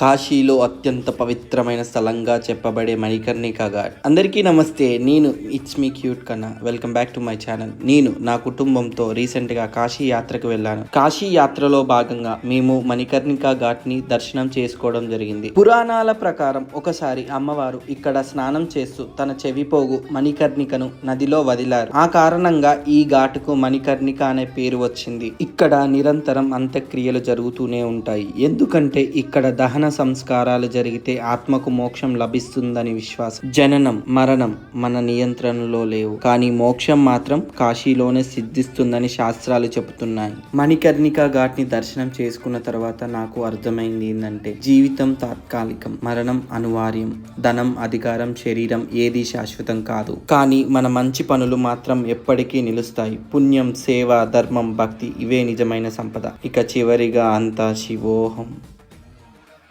కాశీలో అత్యంత పవిత్రమైన స్థలంగా చెప్పబడే మణికర్ణిక ఘాట్ అందరికీ నమస్తే నేను it's me cute Kanna. Welcome back to my channel నేను నా కుటుంబంతో రీసెంట్గా కాశీ యాత్రకు వెళ్ళాను. కాశీ యాత్రలో భాగంగా మేము మణికర్ణిక ఘాట్ని దర్శనం చేసుకోవడం జరిగింది. పురాణాల ప్రకారం ఒకసారి అమ్మవారు ఇక్కడ స్నానం చేస్తూ తన చెవిపోగు మణికర్ణికను నదిలో వదిలారు. ఆ కారణంగా ఈ ఘాటుకు మణికర్ణిక అనే పేరు వచ్చింది. ఇక్కడ నిరంతరం అంత్యక్రియలు జరుగుతూనే ఉంటాయి. ఎందుకంటే ఇక్కడ దహన సంస్కారాలు జరిగితే ఆత్మకు మోక్షం లభిస్తుందని విశ్వాసం. జననం మరణం మన నియంత్రణలో లేవు. కానీ మోక్షం మాత్రం కాశీలోనే సిద్ధిస్తుందని శాస్త్రాలు చెబుతున్నాయి. మణికర్ణిక ఘాట్ని దర్శనం చేసుకున్న తర్వాత నాకు అర్థమైంది ఏంటంటే జీవితం తాత్కాలికం మరణం అనివార్యం. ధనం అధికారం శరీరం ఏది శాశ్వతం కాదు. కానీ మన మంచి పనులు మాత్రం ఎప్పటికీ నిలుస్తాయి. పుణ్యం సేవ ధర్మం భక్తి ఇవే నిజమైన సంపద. ఇక చివరిగా అంతా శివోహం.